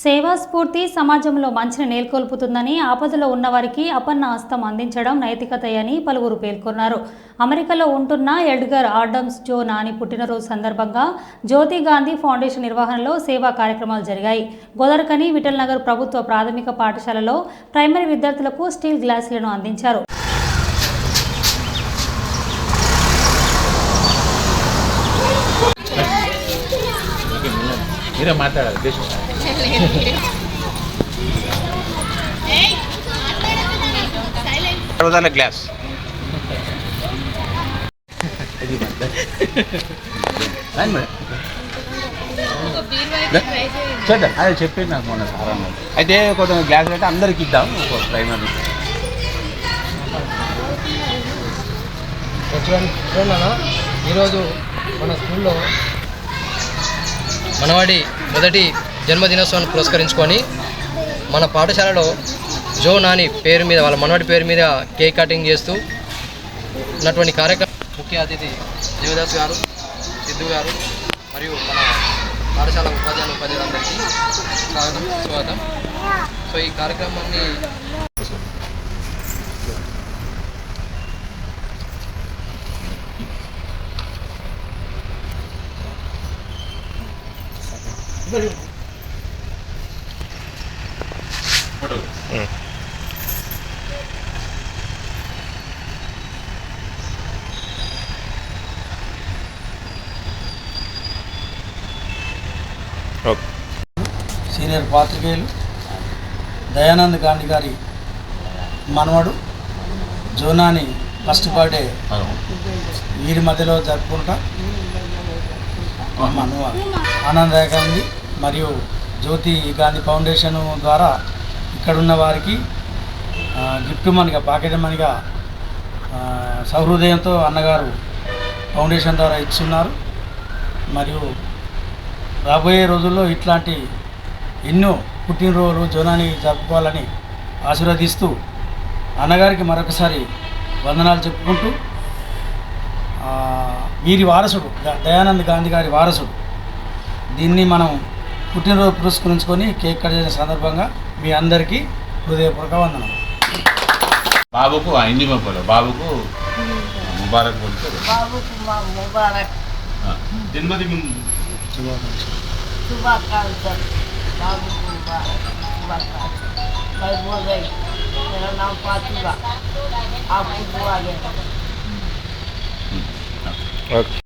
సేవా స్ఫూర్తి సమాజంలో మంచిని నేల్కొల్పుతుందని ఆపదలో ఉన్నవారికి అపన్న హస్తం అందించడం నైతికతయని పలువురు పేర్కొన్నారు. అమెరికాలో ఉంటున్న ఎడ్గర్ ఆడమ్స్ జో నాని పుట్టినరోజు సందర్భంగా జ్యోతి గాంధీ ఫౌండేషన్ నిర్వహణలో సేవా కార్యక్రమాలు జరిగాయి. గోదర్కని విఠల్ నగర్ ప్రభుత్వ ప్రాథమిక పాఠశాలలో ప్రైమరీ విద్యార్థులకు స్టీల్ గ్లాసులను అందించారు. మీరే మాట్లాడాలి. గ్లాస్. చూద్దాం. అదే చెప్పింది నాకు మొన్న సార్ అన్నది అయితే కొంచెం గ్లాస్ అయితే అందరికి ఇద్దాం ఒక ప్రైమరీ. ఈరోజు మన స్కూల్లో మనవాడి మొదటి జన్మదినోత్సవాన్ని పురస్కరించుకొని మన పాఠశాలలో జో నాని పేరు మీద వాళ్ళ మనవాడి పేరు మీద కేక్ కటింగ్ చేస్తూ ఉన్నటువంటి కార్యక్రమం ముఖ్య అతిథి దేవదాస్ గారు సిద్ధు గారు మరియు మన పాఠశాల ఉపాధ్యాయులు ఉపాధ్యాయులందరికీ స్వాగతం. స్వాగతం. సో ఈ కార్యక్రమాన్ని సీనియర్ పాత్రికేయులు దయానంద్ గాంధీ గారి మనవడు జోనాని ఫస్ట్ బర్త్డే వీరి మధ్యలో జరుపుకుంటా. మనవ ఉంది మరియు జ్యోతి గాంధీ ఫౌండేషన్ ద్వారా ఇక్కడున్న వారికి గిఫ్ట్ మనీగా పాకెట్ మనీగా సహృదయంతో అన్నగారు ఫౌండేషన్ ద్వారా ఇస్తున్నారు మరియు రాబోయే రోజుల్లో ఇట్లాంటి ఎన్నో పుట్టినరోజులు జోనాని జరుపుకోవాలని ఆశీర్వదిస్తూ అన్నగారికి మరొకసారి వందనాలు చెప్పుకుంటూ వీరి వారసుడు దయానంద్ గాంధీ గారి వారసుడు. దీన్ని మనం పుట్టినరోజు పురస్కరించుకొని కేక్ కట్ చేసిన సందర్భంగా మీ అందరికీ హృదయపూర్వక వందనం బాబుకు ఆ హిందీ మొక్కలు బాబుకు ముబారక్ బోల్తే బాబుకు మా ముబారక్ జన్మది शुभाकांक्षल बाबू को मुबारक शुभाकांक्षल मैं बोल रही मेरा नाम फातिमा आपको दुआ देना